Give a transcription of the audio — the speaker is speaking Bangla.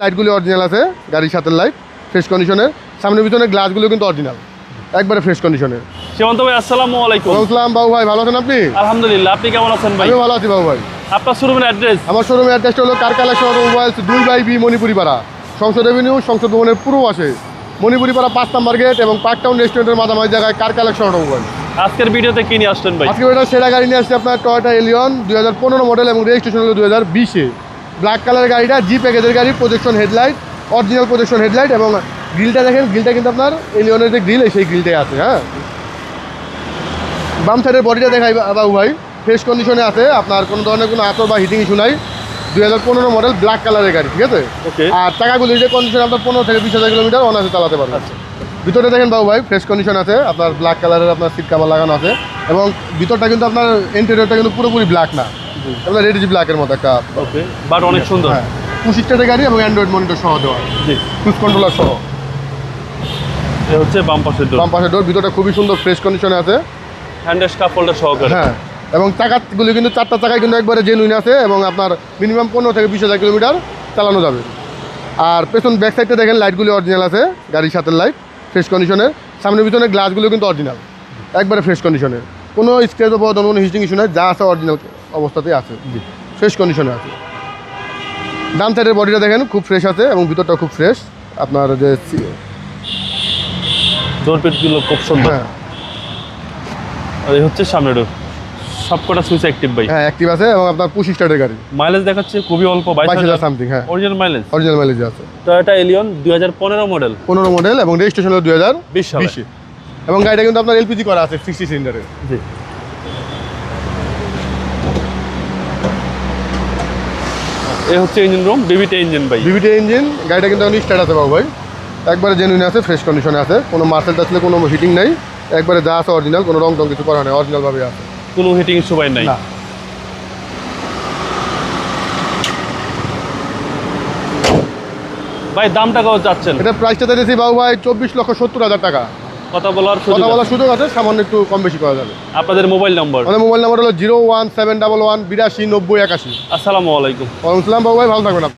লাইটগুলো অরিজিনাল আছে গাড়ির সাথে লাইট ফ্রেশ কন্ডিশনের সামনে পিছনে গ্লাসগুলো কিন্তু অরিজিনাল একবারে ফ্রেশ কন্ডিশনের সীমান্ত ভাই আসসালামু আলাইকুম। আসসালাম বাবু ভাই ভালো আছেন আপনি? আলহামদুলিল্লাহ আপনি কেমন আছেন ভাই? আমি ভালো আছি বাবু ভাই। আপনার শোরুমের অ্যাড্রেস আমার শোরুমের অ্যাড্রেসটা হলো কারকালা শহর অটোমোবাইলস দুই বাই বি মণিপুরি পাড়া সংসদ এভিনিউ সংসদ ভবনের পুরো আসে মণিপুরি পাড়া পাঁচ নাম্বার গেট এবং পার্ক টাউন রেস্টুরেন্টের মাঝামাঝি জায়গায় কারকালা শহর অটোমোবাইল আজকের ভিডিওতে কি নিয়ে আসলেন ভাই? আজকে এটা সেরা গাড়ি নিয়ে আসছে আপনার টয়টা এলিয়ন দুই হাজার পনেরো মডেল এবং রেজিস্ট্রেশন হলো দুই হাজার বিশে। ব্ল্যাক কালারের গাড়িটা জি প্যাকেজের গাড়ি projection headlight original projection headlight এবং গ্রিলটা দেখেন গ্রিলটা কিন্তু আপনার এলিয়নের যে গ্রিল সেই গ্রিলটাই আছে হ্যাঁ? বাম সাইডের বডিটা দেখাই বাবু ভাই ফ্রেশ কন্ডিশনে আছে আপনার কোনো ধরনের কোনো আতর বা হিটিং ইস্যু নাই। দুই হাজার পনেরো মডেল ব্ল্যাক কালারের গাড়ি ঠিক আছে? ওকে আর টাকাগুলি যে কন্ডিশন আপনার পনেরো থেকে বিশ হাজার কিলোমিটার অনায়াসে চালাতে পারবেন। আচ্ছা। ভিতরে দেখেন বাবু ভাই ফ্রেশ কন্ডিশন আছে আপনার ব্ল্যাক কালারের আপনার সিট কাভার লাগানো আছে এবং ভিতরটা কিন্তু আপনার ইন্টেরিয়রটা কিন্তু পুরোপুরি ব্ল্যাক না। আপনার রেডিজি ব্ল্যাকের মতো একটা ওকে বাট অনেক সুন্দর। হ্যাঁ পুশিস্টারের গাড়ি এবং অ্যান্ড্রয়েড মনিটর সহ দেওয়া। জি। ক্রুজ কন্ট্রোলার সহ। হচ্ছে বাম পাশের ডোর বাম পাশে ডোর ভিতরটা খুবই সুন্দর ফ্রেশ কন্ডিশনে আছে। হ্যান্ডেল কাপ হোল্ডার সহকারে। হ্যাঁ এবং চাকাগুলি কিন্তু চারটা চাকায় কিন্তু একবারে জেনুইন আছে এবং আপনার মিনিমাম পনেরো থেকে বিশ হাজার কিলোমিটার চালানো যাবে। আর পেছন ব্যাক সাইডটা দেখেন লাইটগুলি অরিজিনাল আছে গাড়ির সাথে লাইট ফ্রেশ কন্ডিশনের সামনে পিছনে গ্লাসগুলো কিন্তু অরিজিনাল একবারে ফ্রেশ কন্ডিশনের কোনো স্ক্র্যাচ বা কোনো হিস্টিং ইস্যু নাই যা আছে অরিজিনাল অবস্থাতেই আছে। ফ্রেশ কন্ডিশনে আছে। ডান সাইডের বডিটা দেখেন খুব ফ্রেশ আছে এবং ভিতরটা খুব ফ্রেশ আপনার যে সি- খুব সুন্দর। হ্যাঁ। আর এই হচ্ছে সামনের ডোর সবকটা সুইচ অ্যাক্টিভ ভাই। হ্যাঁ অ্যাক্টিভ আছে এবং আপনার স্টার্টের গাড়ি। মাইলেজ দেখাচ্ছে খুবই অল্প সামথিং হ্যাঁ। অরিজিনাল মাইলেজ অরিজিনাল মাইলেজ আছে। টয়োটা এলিয়ন মডেল পনেরো মডেল এবং রেজিস্ট্রেশন হলো সালে। এবং গাড়িটা কিন্তু আপনার এলপিজি করা আছে সিক্সটি সিলিন্ডারের জি। এ হচ্ছে ইঞ্জিন রুম বিবিটি ইঞ্জিন ভাই। বিবিটি ইঞ্জিন গাড়িটা কিন্তু এখন স্টার্ট আছে বাবু ভাই। একবারে জেনুইন আছে ফ্রেশ কন্ডিশনে আছে। কোনো মার্সেল টাসলে কোনো হিটিং নাই। একবারে যা আছে অরিজিনাল কোনো রং টং কিছু করা নেই অরিজিনাল ভাবে আছে। কোনো হিটিং পাই নাই। ভাই দামটা কত চাচ্ছেন? এটা প্রাইসটা দিয়েছি বাবু ভাই চব্বিশ লক্ষ সত্তর হাজার টাকা। কথা বলার সুযোগ কথা বলার সুযোগ আছে সামান্য একটু কম বেশি করা যাবে। আপনাদের মোবাইল নম্বর? আমাদের মোবাইল নম্বর হলো zero one seven double one বিরাশি নব্বই একাশি। আসসালামু আলাইকুম। ওয়ালাইকুম ভাই ভালো থাকবেন